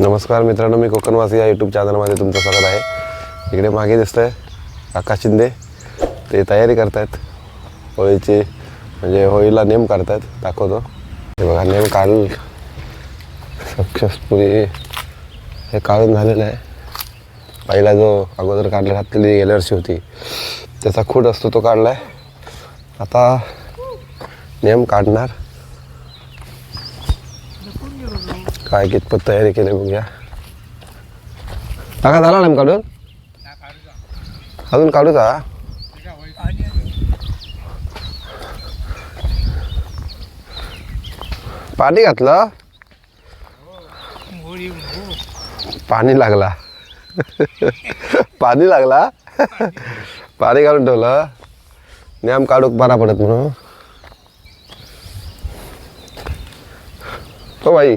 नमस्कार मित्रांनो मी कोकणवासी या यूट्यूब चॅनलमध्ये तुमचं स्वागत आहे. इकडे मागे दिसतं आहे आकाश शिंदे. ते तयारी करत आहेत होळीची म्हणजे होळीला नेम आहेत दाखवतो. हे बघा नेम काढून सक्सेसफुली हे काढून झालेलं आहे. पहिला जो अगोदर काढला घातलेली गेल्या वर्षी होती. त्याचा खूट असतो तो काढला आहे आता नेम काढणार. काय कितपत तयारी केली बघूया काका झाला ना काढून अजून काढूचा पाणी घातलं पाणी लागला पाणी लागला पाणी घालून ठेवलं नेम काढूक बरा पडत म्हणून हो भाई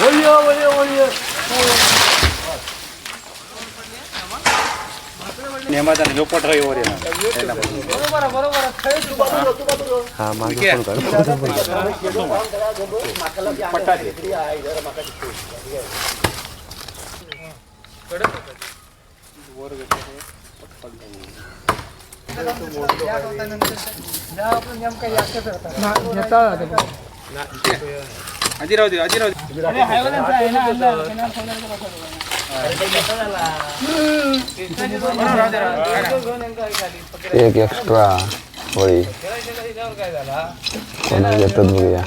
ಒಳ್ಳೆಯೋ ಒಳ್ಳೆಯೋ ಒಳ್ಳೆಯೋ નેમાદાને જો પટ રહ્યો રે બરોબર બરોબર થઈ ગયું હા માં કે પટ્ટા દે કડક ઓર ગટે પટ પડ अजिराव दे एक एक्स्ट्रा होळी कोणाला येतात बघूया.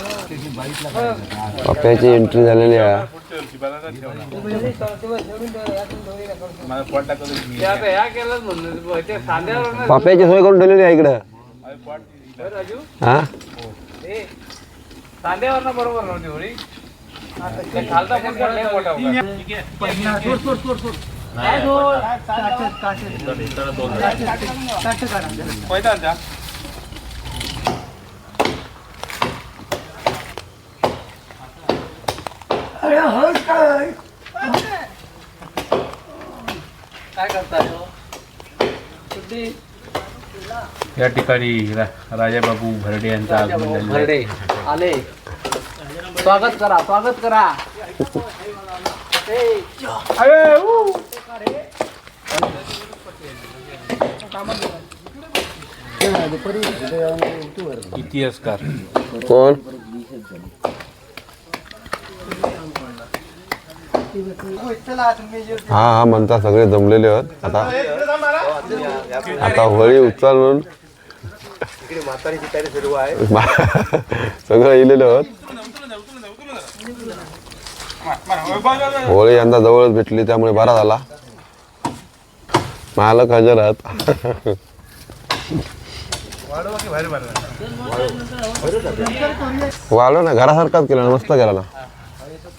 पप्प्याची एंट्री झालेली आहे. पप्प्याची सोय करून ठेवलेली आहे इकडं. बरोबर अरे हस काय? काय करताय हो? या ठिकाणी राजाबाबू भरडे यांचा आगमन झालेलं भरडे आले. स्वागत करा स्वागत करा. अरे, इतिहासकार. कोण? हा हा म्हणता सगळे जमलेले आहेत. आता आता होळी उचलून सगळं येलेले आहेत. होळी यंदा जवळच भेटली त्यामुळे बरा झाला. मालक हजर आहात. वाढव ना घरासारखाच केला मस्त केला ना.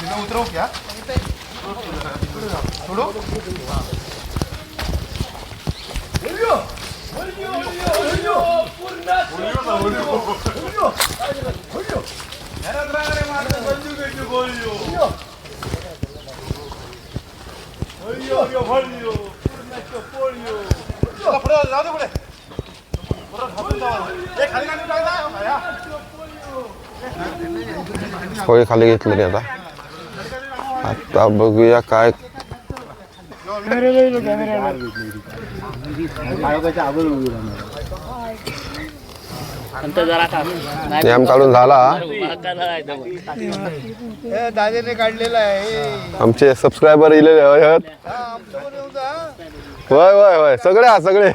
Dime otro, ¿ya? ¿Solo? 올려! 올려! 올려! 올려! 끝났어! 올려다 올려! 올려! 올려! 내가 올려! 걸려 걸려! 올려! 올려 걸려! 올려! 거기 갈리기 들리다. आता बघूया काय. नियम काढून झाला. दादाने काढलेला आहे. आमचे सबस्क्रायबर इलेले आहेत. होय होय होय सगळे हा. सगळे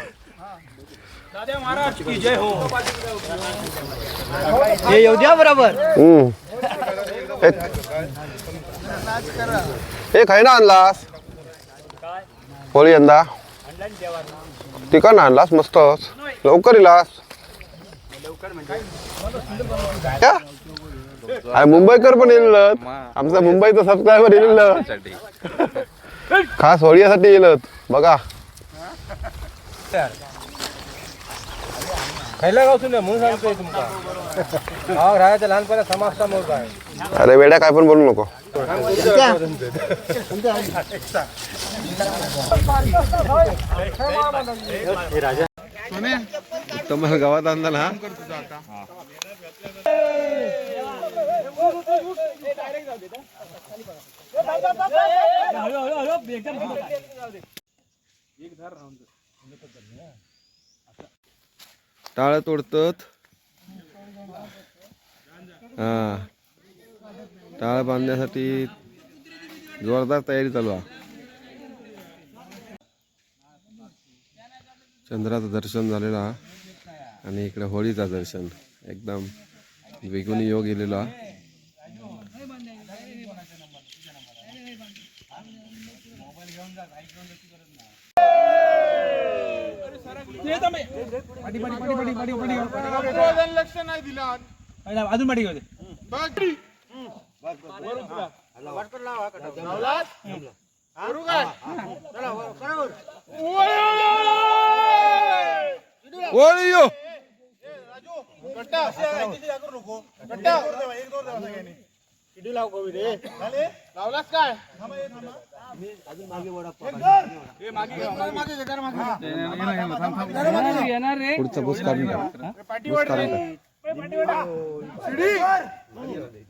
हे येऊ द्या बरोबर हम्म. हे एक आहे ना आणलास? होळी यंदा? तिकडनं आणलास? मस्तच. लवकर इलास अरे मुंबईकर पण येईल आमचा मुंबईचा सबस्क्रायबर येईल खास होळीसाठी येईल. बघा. खायला गाव तुला म्हणून सांगतोय तुमका हा राहायचं लहानपणा समाज समोर काय अरे वेड्या काय पण बोलू नको. तुम्हाला गावात आणला ना? टाळं तोडतात. हा. टाळं बांधण्यासाठी जोरदार तयारी चालू आहे. चंद्राचं दर्शन झालेलं आहे. आणि इकडे होळीचं दर्शन. एकदम वेगून योग गेलेला. आहे अजून माडी घेऊ होळी यो येणार रे पुढचा बस काढून टाक. बस काढून टाक.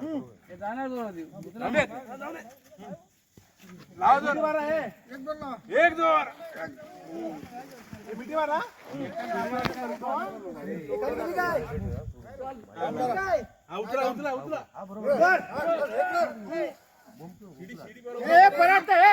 हे जाणार जोरात येऊ. दुसरा- थांबेत. लाव जोर. एक जोर हा, उतरा उतरा उतरा हे परत हे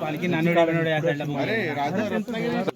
पालखी नानोड्या बिनोड्या या साईडला नाही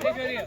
대결이야.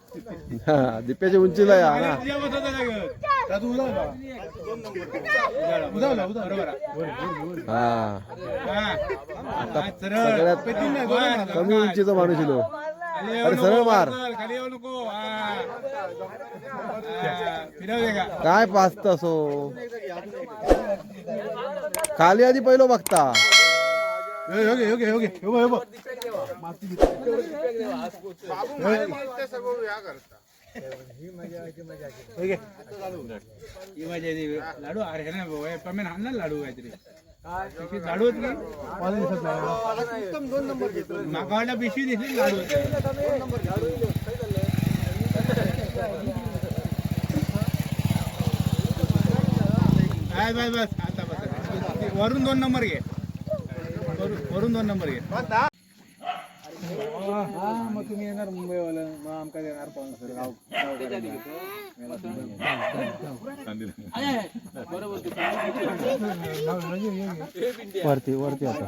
हा दिप्याच्या उंचीला या ना कमी उंचीचा माणूस येलो अरे सरळ मार. काय पाचता सो हो? खाली आधी पहिलो बघता. येऊ 여기 여기 여기 का काय लाडू अरे हे ना भाऊ, हे प्रमेन आण ना लाडू काहीतरी पिशवी लाडू होत की माका वाटलं पिशवी दिसली लाडू होते बस बस आता बस. वरून दोन नंबर घे. वरून- वरून दोन नंबर घे. मग तुम्ही येणार मुंबईवाला. मग आमका देणार स्पॉन्सर गाव वरती वरती आता.